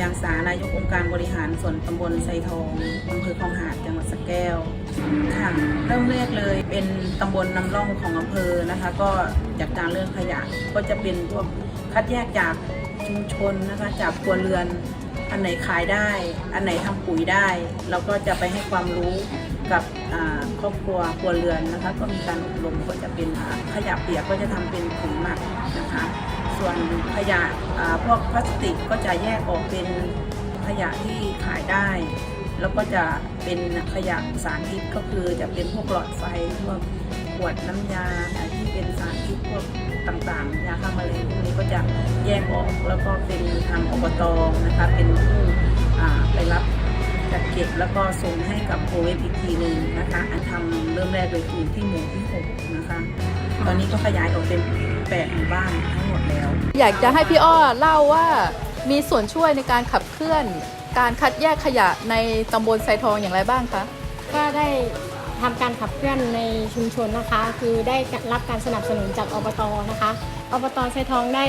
ยางสานายกองค์การบริหารส่วนตำบลไซทองอำเภอคลองหาดจังหวัดสแก้วค่ะเริ่มแรกเลยเป็นตำบลนำร่องของอำเภอนะคะ ก็จัดการเรื่องขยะก็จะเป็นพวกคัดแยกจากชุมชนนะคะจากครัวเรือน อันไหนขายได้ อันไหนทำปุ๋ยได้เราก็จะไปให้ความรู้กับครอบครัวครัวเรือนนะคะ ก็มีการอบรมก็จะเป็นขยะเปียกก็จะทำเป็นปุ๋ยหมักนะคะ ส่วนขยะพวกพลาสติกก็จะแยกออกเป็นขยะที่ขายได้ แล้วก็จะเป็นขยะสารพิษก็คือจะเป็นพวกหลอดไฟพวกขวดน้ำยาที่เป็นสารพิษพวกต่างๆยาฆ่าแมลงพวกนี้ก็จะแยกออกแล้วก็เป็นทางอบตนะคะเป็นผู้ไปรับ จัดเก็บแล้วก็ส่งให้กับโอเวอีกทีหนึ่งนะคะ อันทำเริ่มแรกเลยคือที่หมู่ที่หกนะคะ ตอนนี้ก็ขยายออกเป็นแปดหมู่บ้านทั้งหมดแล้ว อยากจะให้พี่อ้อเล่าว่ามีส่วนช่วยในการขับเคลื่อน การคัดแยกขยะในตำบลไซทองอย่างไรบ้างคะก็ได้ ทำการขับเคลื่อนในชุมชนนะคะ คือได้รับการสนับสนุนจากอบตนะคะอบตไซทองได้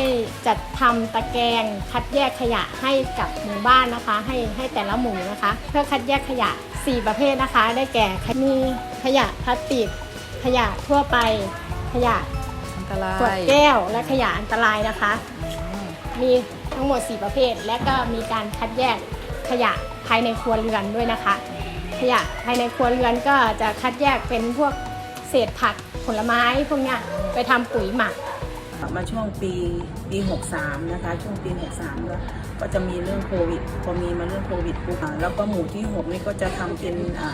จัดทำตะแกรงคัดแยกขยะให้กับหมู่บ้านนะคะ ให้ให้แต่ละหมู่นะคะ เพื่อคัดแยกขยะ 4 ประเภทนะคะ ได้แก่มีขยะพลาสติก ขยะทั่วไป ขยะอันตราขวดยแก้วและขยะอันตรายนะคะ มีทั้งหมด 4 ประเภท และก็มีการคัดแยกขยะภายในครัวเรือนด้วยนะคะข ยะภายในครัวเรือนก็จะคัดแยกเป็นพวกเศษผักผลไม้พวกเนี้ยไปทำปุ๋ยหมัก มาช่วงปีปี63นะคะ ช่วงปี63แล้วก็จะมีเรื่องโควิดพอมีมาเรื่องโควิดปุ๊บอ่าแล้วก็หมู่ที่6นี่ก็จะทำเป็นอ่า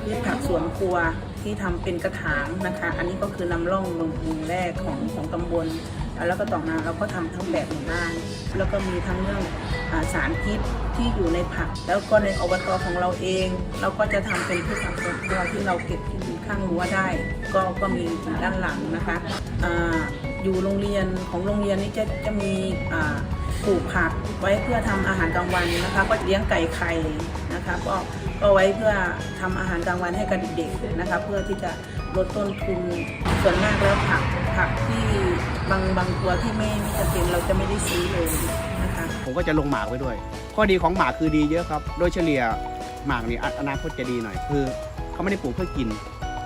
พืชผักสวนครัวที่ทำเป็นกระถางนะคะ อันนี้ก็คือนำร่องหมู่แรกของของตำบล แล้วก็ต่อมาเราก็ทำทั้งแบบหมู่บ้านแล้วก็มีทั้งเรื่องอสารพิษที่อยู่ในผัก แล้วก็ในอบตของเราเอง เราก็จะทำเป็นพืชผักสวนครัวที่เราเก็บกินข้างรั้วได้ ก็ก็มีด้านหลังนะคะอยู่โรงเรียนของโรงเรียนนี่จะจะมีปลูกผักไว้เพื่อทำอาหารกลางวันนะคะ ก็เลี้ยงไก่ไข่นะคะก็ก็ไว้เพื่อทำอาหารกลางวันให้กับเด็กๆนะคะ เพื่อที่จะลดต้นทุนส่วนมากแล้วผัก ผักที่บางบางตัวที่ไม่ไม่จำเป็นเราจะไม่ได้ซื้อเลยนะคะ ผมก็จะลงหมากไว้ด้วย ข้อดีของหมากคือดีเยอะครับ โดยเฉลี่ยหมากนี่ออนาคตจะดีหน่อยคือเขาไม่ได้ปลูกเพื่อกิน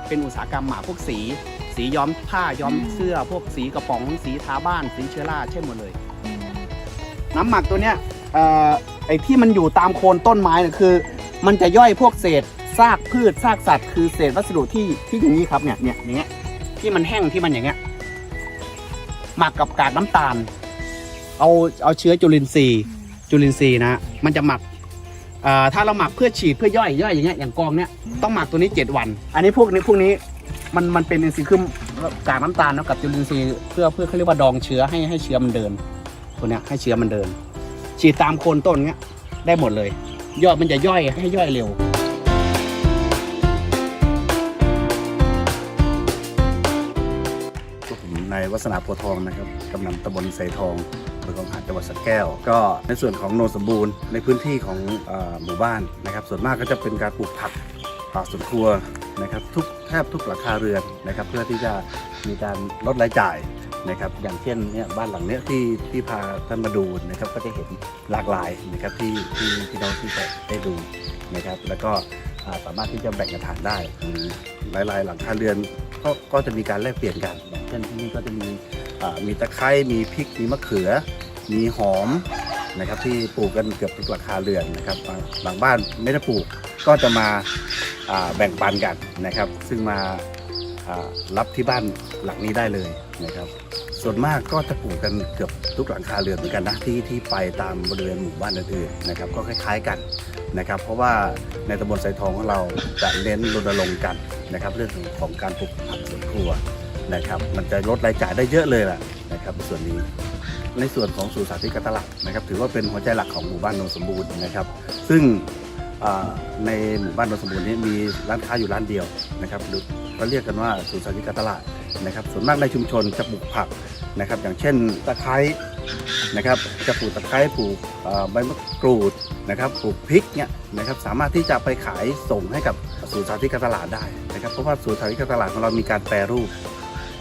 เป็นอุตสาหกรรมหมากพวกสี สีย้อมผ้าย้อมเสื้อ พวกสีกระป๋องสีทาบ้านสีเชื้อราใช่หมดเลย น้ำหมักตัวเนี้ยเอ่อไอ้ที่มันอยู่ตามโคนต้นไม้เนี่ยคือ มันจะย่อยพวกเศษซากพืชซากสัตว์ คือเศษวัสดุที่ที่อย่างนี้ครับเนี่ยเนี่ยอย่างเงี้ยที่มันแห้งที่มันอย่างเงี้ย หมักกับกากน้ำตาล เอาเอาเชื้อจุลินทรีย์ จุลินทรีย์นะ มันจะหมักอ่อถ้าเราหมักเพื่อฉีดเพื่อย่อยย่อยอย่างเงี้ยอย่างกองเนี้ยต้องหมักตัวนี้ 7 วัน อันนี้พวกนี้พวกนี้มันมันเป็นอินทรีย์คือกากน้ำตาลนะกับจุลินทรีย์เพื่อเพื่อเขาเรียกว่าดองเชื้อให้ให้เชื้อมันเดิน ตัวเนี้ยให้เชื้อมันเดิน ฉีดตามโคนต้นเงี้ยได้หมดเลย ยอดมันจะย่อยให้ย่อยเร็ว วัฒนาโพทองนะครับกำนันตำบลไสทองอำเภอคลองหาดจังหวัดสระแก้ว ก็ในส่วนของโนนสมบูรณ์ในพื้นที่ของเออหมู่บ้านนะครับ ส่วนมากก็จะเป็นการปลูกผักป่าสวนครัวนะครับทุกแทบทุกหลังคาเรือนนะครับ เพื่อที่จะมีการลดรายจ่ายนะครับอย่างเช่นเนี่ยบ้านหลังเนี้ยที่ที่พาท่านมาดูนะครับก็จะเห็นหลากหลายนะครับที่ที่ที่น้องที่ได้ดูนะครับ แล้วก็ สามารถที่จะแบ่งกระถางได้หรือหลายๆ หลังคาเรือนก็ก็จะมีการแลกเปลี่ยนกันอย่างเช่นที่นี่ก็จะมีอ่ามีตะไคร้มีพริกมีมะเขือ มีหอมนะครับที่ปลูกกันเกือบทุกราคาเรือนนะครับบางบางบ้านไม่ได้ปลูกก็จะมาอ่าแบ่งปันกันนะครับ ซึ่งมาอ่ารับที่บ้านหลังนี้ได้เลยนะครับ ส่วนมากก็จะปลูกกันเกือบทุกหลังคาเรือนเหมือนกันนะที่ที่ไปตามบริเวณหมู่บ้านอื่นๆนะครับก็คล้ายๆกันนะครับ เพราะว่าในตำบลไซทองของเราจะเน้นรณรงค์กันนะครับ เรื่องของการปลูกผักสวนครัวนะครับ มันจะลดรายจ่ายได้เยอะเลยล่ะนะครับส่วนนี้ในส่วนของสู่สาธิตการตลาดนะครับ ถือว่าเป็นหัวใจหลักของหมู่บ้านโนนสมบูรณ์นะครับ ซึ่งในหมู่บ้านโนนสมบูรณ์นี้มีร้านค้าอยู่ร้านเดียวนะครับหรือเราเรียกกันว่าสู่สาธิตการตลาด นะครับส่วนมากในชุมชนจะปลูกผักนะครับ อย่างเช่นตะไคร้นะครับจะปลูกตะไคร้ปลูกใบมะกรูดนะครับปลูกพริกเนี่ยนะครับสามารถที่จะไปขายส่งให้กับสู่สาธิตการตลาดได้นะครับเพราะว่าสู่สาธิตการตลาดของเรามีการแปรรูป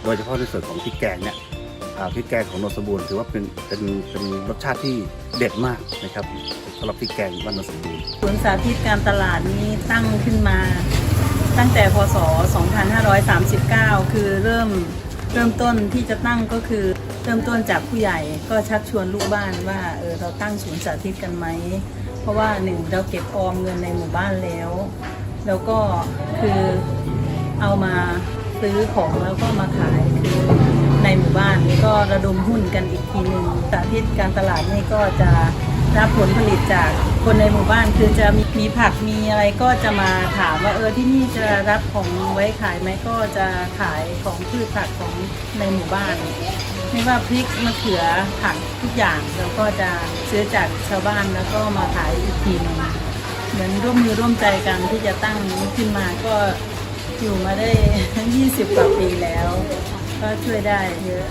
โดยเฉพาะในส่วนของพริกแกงเนี่ยพริกแกงของโนนสบูรณ์ถือว่าเป็นเป็นเป็นรสชาติที่เด็ดมากนะครับสำหรับพริกแกงบ้านโนนสบูรณ์ศูนย์สาธิตการตลาดนี้ตั้งขึ้นมา ตั้งแต่พศ 2539 คือเริ่มเริ่มต้นที่จะตั้งก็คือเริ่มต้นจากผู้ใหญ่ก็ชักชวนลูกบ้านว่าเออเราตั้งศูนย์สาธิตกันไหม เพราะว่าหนึ่งเราเก็บออมเงินในหมู่บ้านแล้ว แล้วก็คือเอามาซื้อของแล้วก็มาขายคือในหมู่บ้านก็ระดมหุ้นกันอีกทีหนึ่งสาธิตการตลาดนี่ก็จะ รับผลผลิตจากคนในหมู่บ้านคือจะมีมีผักมีอะไรก็จะมาถามว่าเออที่นี่จะรับของไว้ขายไหมก็จะขายของพืชผักของในหมู่บ้าน ไม่ว่าพริกมะเขือผักทุกอย่างเราก็จะซื้อจากชาวบ้านแล้วก็มาขายอีกทีหนึงเหมือนร่วมมือร่วมใจกันที่จะตั้งขึ้นมาก็อยู่มาได้ 20 กว่าปีแล้ว ก็ช่วยได้เยอะ